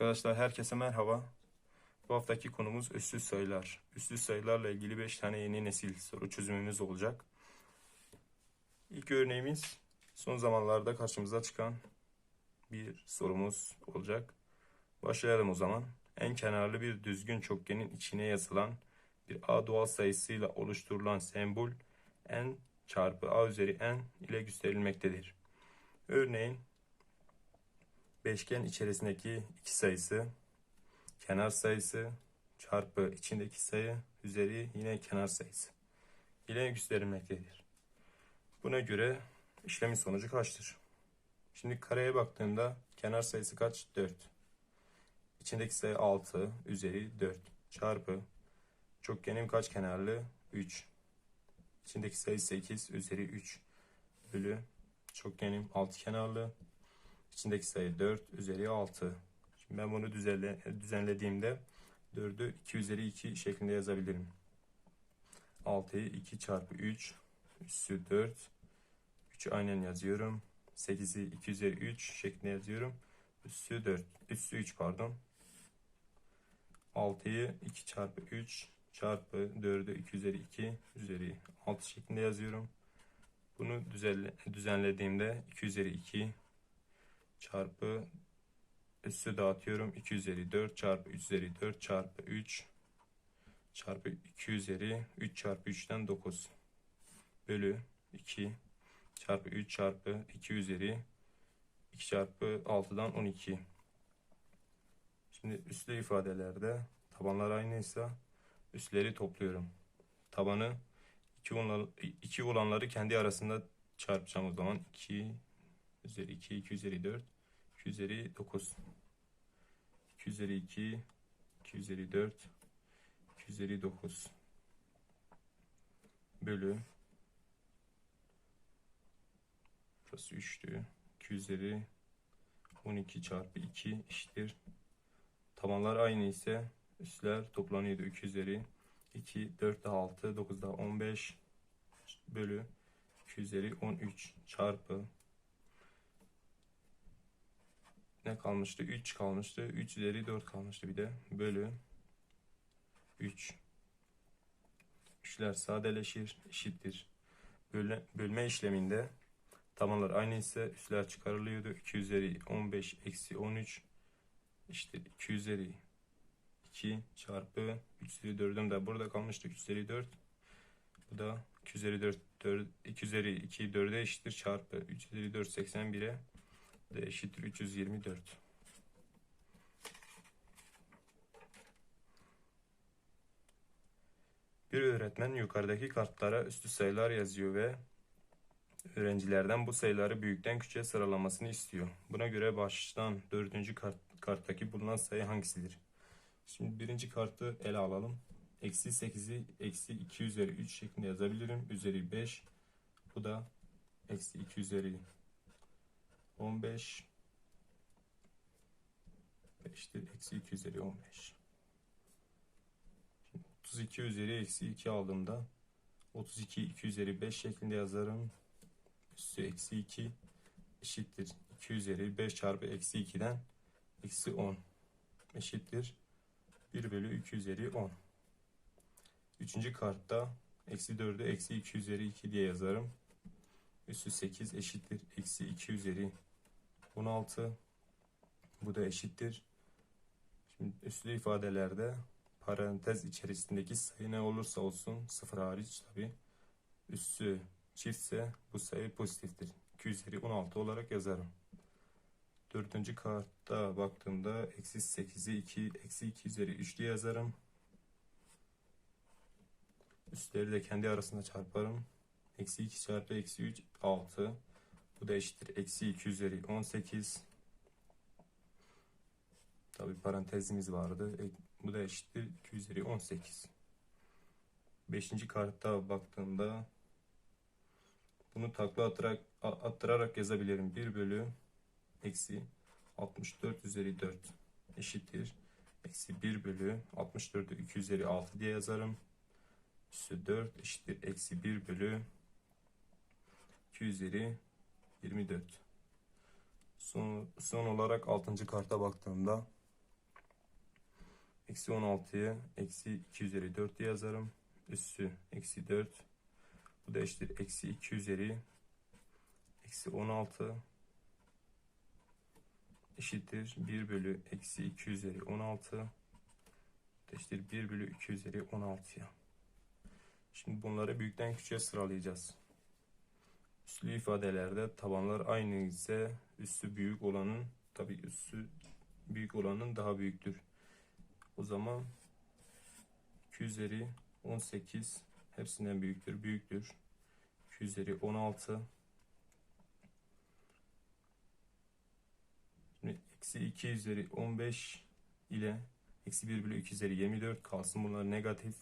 Arkadaşlar herkese merhaba. Bu haftaki konumuz üstsüz sayılar. Üstsüz sayılarla ilgili 5 tane yeni nesil soru çözümümüz olacak. İlk örneğimiz son zamanlarda karşımıza çıkan bir sorumuz olacak. Başlayalım o zaman. En kenarlı bir düzgün çokgenin içine yazılan bir a doğal sayısıyla oluşturulan sembol n çarpı a üzeri n ile gösterilmektedir. Örneğin beşgen içerisindeki iki sayısı kenar sayısı çarpı içindeki sayı üzeri yine kenar sayısı ile gösterilmektedir. Buna göre işlemin sonucu kaçtır? Şimdi kareye baktığımda kenar sayısı kaç? 4. İçindeki sayı 6 üzeri 4 çarpı çokgenim kaç kenarlı? 3. İçindeki sayı 8 üzeri 3 bölü çokgenim 6 kenarlı İçindeki sayı 4 üzeri 6. Şimdi ben bunu düzenle, düzenlediğimde 4'ü 2 üzeri 2 şeklinde yazabilirim. 6'yı 2 çarpı 3 üssü 4. 3'ü aynen yazıyorum. 8'i 2 üzeri 3 şeklinde yazıyorum. Üssü 4. Üssü 3 pardon. 6'yı 2 çarpı 3 çarpı 4'ü 2 üzeri 2 üzeri 6 şeklinde yazıyorum. Bunu düzenle, düzenlediğimde 2 üzeri 2 çarpı üssü dağıtıyorum. 2 üzeri 4 çarpı 3 üzeri 4 çarpı 3 çarpı 2 üzeri 3 çarpı 3'ten 9 bölü 2 çarpı 3 çarpı 2 üzeri 2 çarpı 6'dan 12. Şimdi üslü ifadelerde tabanlar aynıysa üsleri topluyorum. Tabanı 2 olan, iki olanları kendi arasında çarpacağım o zaman. 2 üzeri 2, 2 üzeri 4, 2 üzeri 9, 2 üzeri 2, 2 üzeri 4, 2 üzeri 9 bölü burası 3'tü. 2 üzeri 12 çarpı 2 eşittir. Tabanlar aynı ise üstler toplanıyordu. 2 üzeri 2, 4 daha 6, 9 daha 15 bölü 2 üzeri 13 çarpı ne kalmıştı? 3 kalmıştı. 3 üzeri 4 kalmıştı bir de. Bölü 3. 3'ler sadeleşir. Eşittir. Bölme, bölme işleminde tabanlar aynı ise üstler çıkarılıyordu. 2 üzeri 15 eksi 13 işte 2 üzeri 2 çarpı 3 üzeri 4'üm de burada kalmıştı. 3 üzeri 4. Bu da 2 üzeri 4, 4 2 üzeri 2 4'e eşittir çarpı 3 üzeri 4 81'e D eşittir 324. Bir öğretmen yukarıdaki kartlara üstü sayılar yazıyor ve öğrencilerden bu sayıları büyükten küçüğe sıralamasını istiyor. Buna göre baştan dördüncü kart, karttaki bulunan sayı hangisidir? Şimdi birinci kartı ele alalım. Eksi 8'i eksi 2 üzeri 3 şeklinde yazabilirim. Üzeri 5. Bu da eksi 2 üzeri 15 5'tir. Eksi 2 üzeri 15. Şimdi 32 üzeri eksi 2 aldığımda 32 2 üzeri 5 şeklinde yazarım. Üssü eksi 2 eşittir. 2 üzeri 5 çarpı eksi 2'den eksi 10 eşittir. 1 bölü 2 üzeri 10. Üçüncü kartta eksi 4'ü eksi 2 üzeri 2 diye yazarım. Üssü 8 eşittir. Eksi 2 üzeri 16. Bu da eşittir. Şimdi üslü ifadelerde parantez içerisindeki sayı ne olursa olsun sıfır hariç tabi üssü çiftse bu sayı pozitiftir. 2 üzeri 16 olarak yazarım. Dördüncü kartta baktığımda eksi 8'i 2 eksi 2 üzeri 3 diye yazarım. Üstleri de kendi arasında çarparım. Eksi 2 çarpı eksi 3 6. Bu da eşittir. Eksi 2 üzeri 18. Tabi parantezimiz vardı. E, bu da eşittir 2 üzeri 18. Beşinci kartta baktığımda bunu takla atarak, attırarak yazabilirim. 1 bölü eksi 64 üzeri 4 eşittir. Eksi 1 bölü 64'ü 2 üzeri 6 diye yazarım. Üssü 4 eşittir. Eksi 1 bölü 2 üzeri 24. Son, son olarak 6. karta baktığımda Eksi 16'yı eksi 2 üzeri 4 diye yazarım. Üssü eksi 4. Bu da eşittir eksi 2 üzeri eksi 16 eşittir 1 bölü eksi 2 üzeri 16 Bu da eşittir 1 bölü 2 üzeri 16'ya. Şimdi bunları büyükten küçüğe sıralayacağız. Üslü ifadelerde tabanlar aynı ise üssü büyük olanın tabi üssü büyük olanın daha büyüktür. O zaman 2 üzeri 18 hepsinden büyüktür. Büyüktür. 2 üzeri 16 Şimdi eksi 2 üzeri 15 ile eksi 1 bölü 2 üzeri 24 kalsın. Bunlar negatif.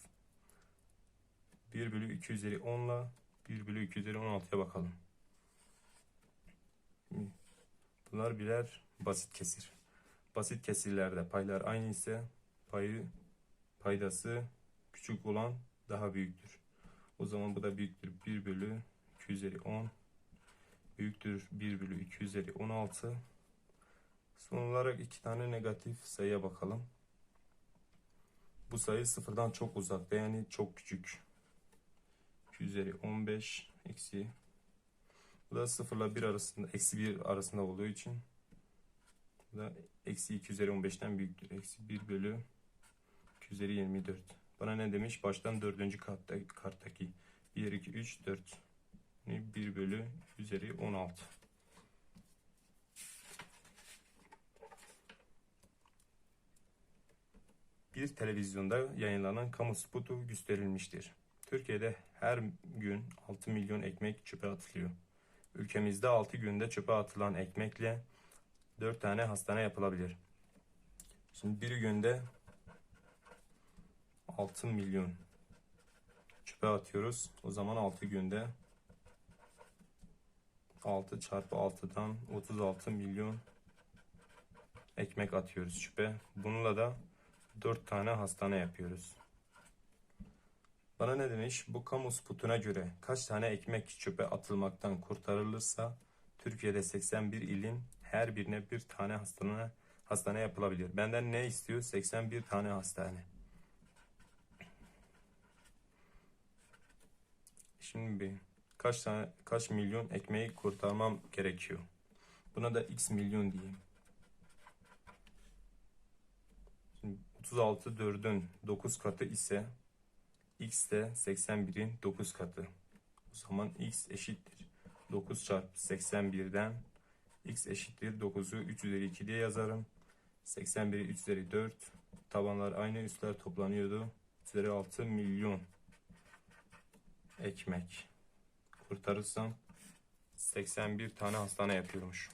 1 bölü 2 üzeri 10 ile 1 bölü 2 üzeri 16'ya bakalım. Bunlar birer basit kesir. Basit kesirlerde paylar aynı ise payı paydası küçük olan daha büyüktür. O zaman bu da büyüktür 1 bölü 2 üzeri 10 büyüktür 1 bölü 2 üzeri 16 Son olarak iki tane negatif sayıya bakalım. Bu sayı sıfırdan çok uzakta yani çok küçük. 2 üzeri 15 eksi bu da sıfırla 1 arasında eksi 1 arasında olduğu için bu da eksi 2 üzeri 15'ten büyüktür. Eksi 1 bölü 2 üzeri 24. Bana ne demiş? Baştan dördüncü katta, karttaki 1, 2, 3, 4. Yani 1 bölü üzeri 16. bir televizyonda yayınlanan kamu spotu gösterilmiştir. Türkiye'de her gün 6 milyon ekmek çöpe atılıyor. Ülkemizde 6 günde çöpe atılan ekmekle 4 tane hastane yapılabilir. Şimdi bir günde 6 milyon çöpe atıyoruz. O zaman 6 günde 6 çarpı 6'dan 36 milyon ekmek atıyoruz çöpe. Bununla da 4 tane hastane yapıyoruz. Bana ne demiş? Bu kamu spotuna göre kaç tane ekmek çöpe atılmaktan kurtarılırsa Türkiye'de 81 ilin her birine bir tane hastane hastane yapılabilir. Benden ne istiyor? 81 tane hastane. Şimdi bir kaç tane kaç milyon ekmeği kurtarmam gerekiyor? Buna da x milyon diyeyim. 36 4'ün 9 katı ise x de 81'in 9 katı. O zaman x eşittir. 9 çarpı 81'den x eşittir 9'u 3 üzeri 2 diye yazarım. 81'i 3 üzeri 4. Tabanlar aynı üstler toplanıyordu. 3 üzeri 6 milyon ekmek kurtarırsam 81 tane hastane yapıyormuş.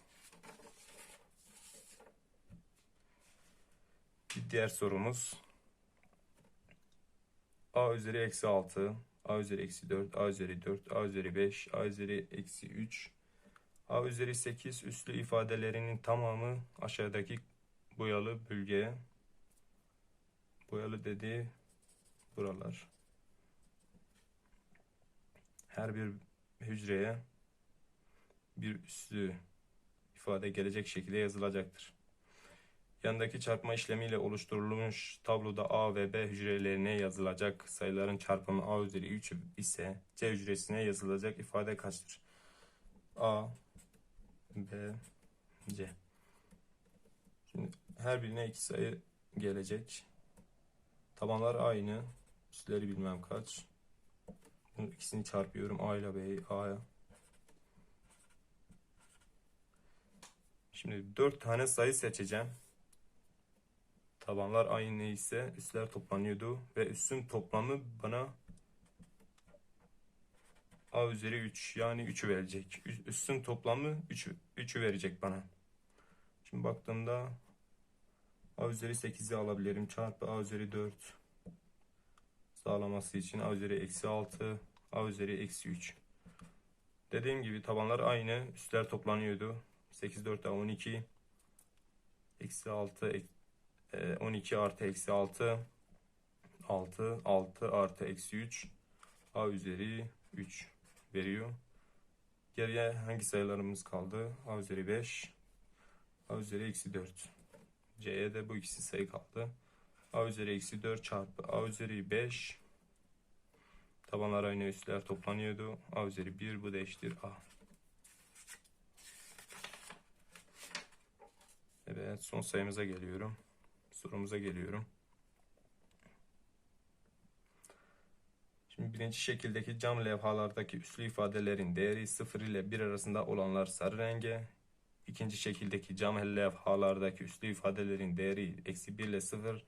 Bir diğer sorumuz. A üzeri eksi 6, A üzeri eksi 4, A üzeri 4, A üzeri 5, A üzeri eksi 3, A üzeri 8 üslü ifadelerinin tamamı aşağıdaki boyalı bölgeye boyalı dediği buralar. Her bir hücreye bir üslü ifade gelecek şekilde yazılacaktır. Yandaki çarpma işlemiyle oluşturulmuş tabloda A ve B hücrelerine yazılacak sayıların çarpımı A üzeri 3 ise C hücresine yazılacak ifade kaçtır? A, B, C. Şimdi her birine iki sayı gelecek. Tabanlar aynı. Üstleri bilmem kaç. Bunun ikisini çarpıyorum. A ile B'yi A'ya. Şimdi dört tane sayı seçeceğim. Tabanlar aynı ise üstler toplanıyordu ve üstün toplamı bana A üzeri 3 yani 3'ü verecek. Üstün toplamı 3, 3'ü verecek bana. Şimdi baktığımda A üzeri 8'i alabilirim. Çarpı A üzeri 4 sağlaması için A üzeri eksi 6 A üzeri eksi 3. Dediğim gibi tabanlar aynı. Üstler toplanıyordu. 8 4 12 eksi 6 12 artı eksi 6 6 6 artı eksi 3 a üzeri 3 veriyor. Geriye hangi sayılarımız kaldı? a üzeri 5 a üzeri eksi 4 c'ye de bu ikisi sayı kaldı. A üzeri eksi 4 çarpı A üzeri 5. Tabanlar aynı üstler toplanıyordu. A üzeri 1 bu da eşittir A. Evet son sayımıza geliyorum. Sorumuza geliyorum. Şimdi birinci şekildeki cam levhalardaki üslü ifadelerin değeri 0 ile 1 arasında olanlar sarı renge. İkinci şekildeki cam levhalardaki üslü ifadelerin değeri eksi 1 ile 0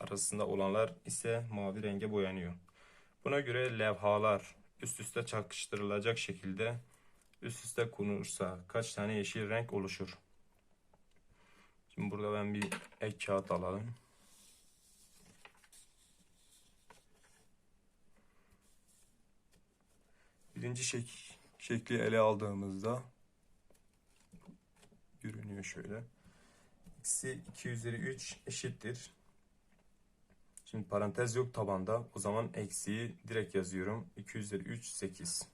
arasında olanlar ise mavi renge boyanıyor. Buna göre levhalar üst üste çakıştırılacak şekilde üst üste konulursa kaç tane yeşil renk oluşur? Şimdi burada ben bir ek kağıt alalım. Birinci şek şekli ele aldığımızda görünüyor şöyle. Eksi 2 üzeri 3 eşittir. Şimdi parantez yok tabanda. O zaman eksiği direkt yazıyorum. 2 üzeri 3 8.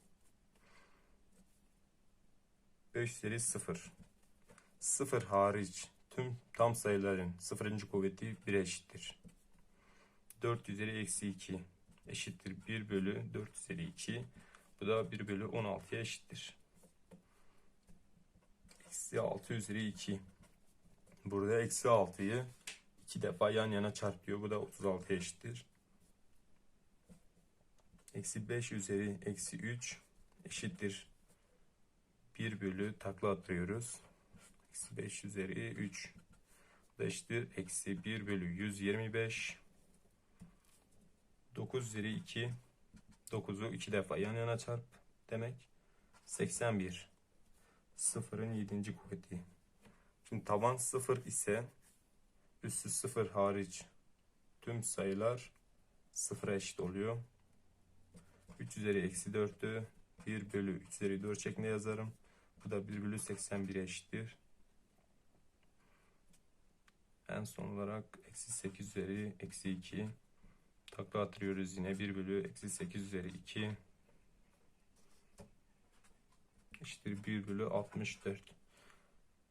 5 üzeri 0. 0 hariç tüm tam sayıların sıfırıncı kuvveti 1 eşittir. 4 üzeri eksi 2 eşittir 1 bölü 4 üzeri 2. Bu da 1 bölü 16'ya eşittir. Eksi 6 üzeri 2. Burada eksi 6'yı 2 defa yan yana çarpıyor. Bu da 36'ya eşittir. Eksi 5 üzeri eksi 3 eşittir. 1 bölü takla atıyoruz. Eksi 5 üzeri 3 Bu da eşittir. Eksi 1 bölü 125. 9 üzeri 2 9'u 2 defa yan yana çarp demek. 81. Sıfırın 7. kuvveti. Şimdi taban 0 ise üssü 0 hariç tüm sayılar 0'a eşit oluyor. 3 üzeri eksi 4'ü 1 bölü 3 üzeri 4 şeklinde yazarım. Bu da 1 bölü 81'e eşittir. En son olarak eksi 8 üzeri eksi 2 takla atıyoruz yine 1 bölü eksi 8 üzeri 2 eşittir 1 bölü 64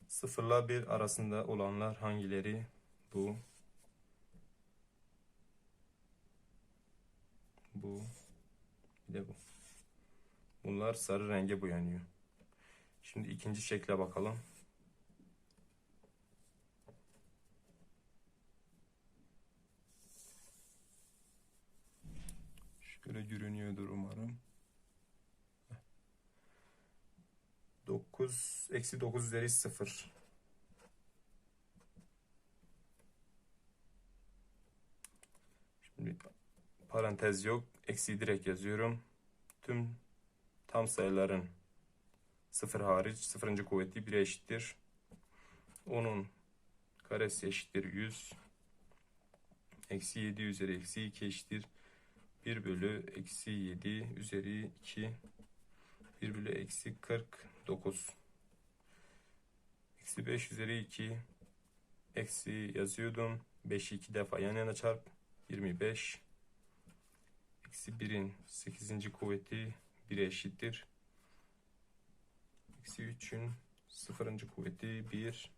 sıfırla 1 arasında olanlar hangileri? Bu. Bu. Bir de bu. Bunlar sarı renge boyanıyor. Şimdi ikinci şekle bakalım Şöyle görünüyordur umarım. 9 eksi 9 üzeri 0. Şimdi parantez yok. Eksi direkt yazıyorum. Tüm tam sayıların 0 hariç 0. kuvveti 1'e eşittir. Onun karesi eşittir 100. Eksi 7 üzeri eksi 2 eşittir 1 bölü eksi 7 üzeri 2 1 bölü eksi 49 eksi 5 üzeri 2 eksi yazıyordum. 5'i 2 defa yan yana çarp. 25 eksi 1'in 8. kuvveti 1'e eşittir. Eksi 3'ün 0. kuvveti 1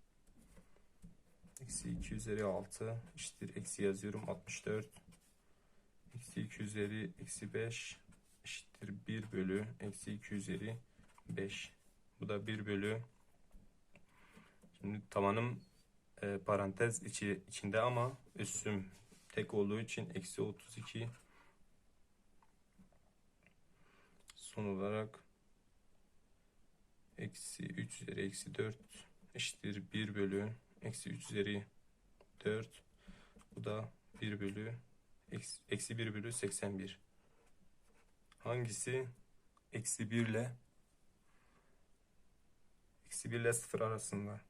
eksi 2 üzeri 6 eşittir. Eksi yazıyorum 64 Eksi 2 üzeri eksi 5 eşittir 1 bölü eksi 2 üzeri 5. Bu da 1 bölü. Şimdi tavanım e, parantez içi, içinde ama üssüm tek olduğu için eksi 32. Son olarak eksi 3 üzeri eksi 4 eşittir 1 bölü eksi 3 üzeri 4. Bu da 1 bölü Eksi, eksi 1 bölü 81. Hangisi eksi 1 ile eksi 1 ile 0 arasında?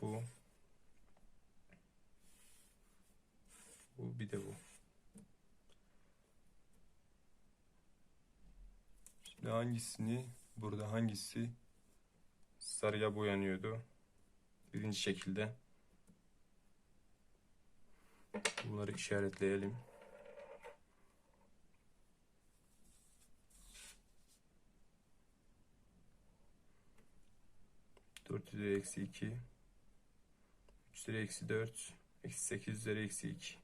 Bu. Bu bir de bu. Şimdi hangisini burada hangisi sarıya boyanıyordu? Birinci şekilde. Bunları işaretleyelim. Dört üzeri eksi iki. Üç üzeri eksi dört. Eksi 8 üzeri eksi 2.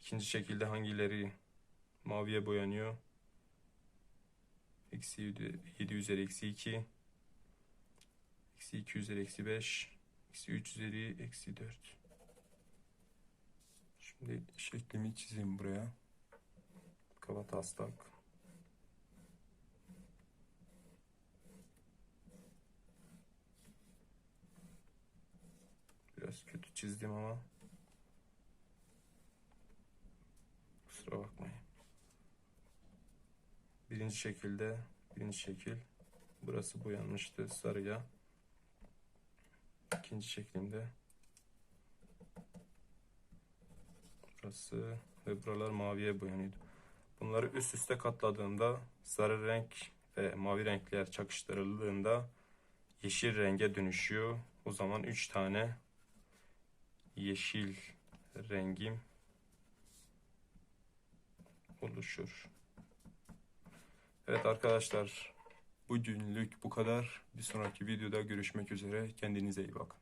İkinci şekilde hangileri maviye boyanıyor? Eksi 7, 7 üzeri eksi 2. Eksi 2 üzeri eksi 5. Eksi 3 üzeri eksi 4. Şimdi şeklimi çizeyim buraya. Kaba taslak. Biraz kötü çizdim ama kusura bakmayın. Birinci şekilde birinci şekil burası boyanmıştı sarıya. İkinci şeklimde burası ve buralar maviye boyanıyordu. Bunları üst üste katladığımda sarı renk ve mavi renkler çakıştırıldığında yeşil renge dönüşüyor. O zaman 3 tane yeşil rengim oluşur. Evet arkadaşlar bugünlük bu kadar. Bir sonraki videoda görüşmek üzere. Kendinize iyi bakın.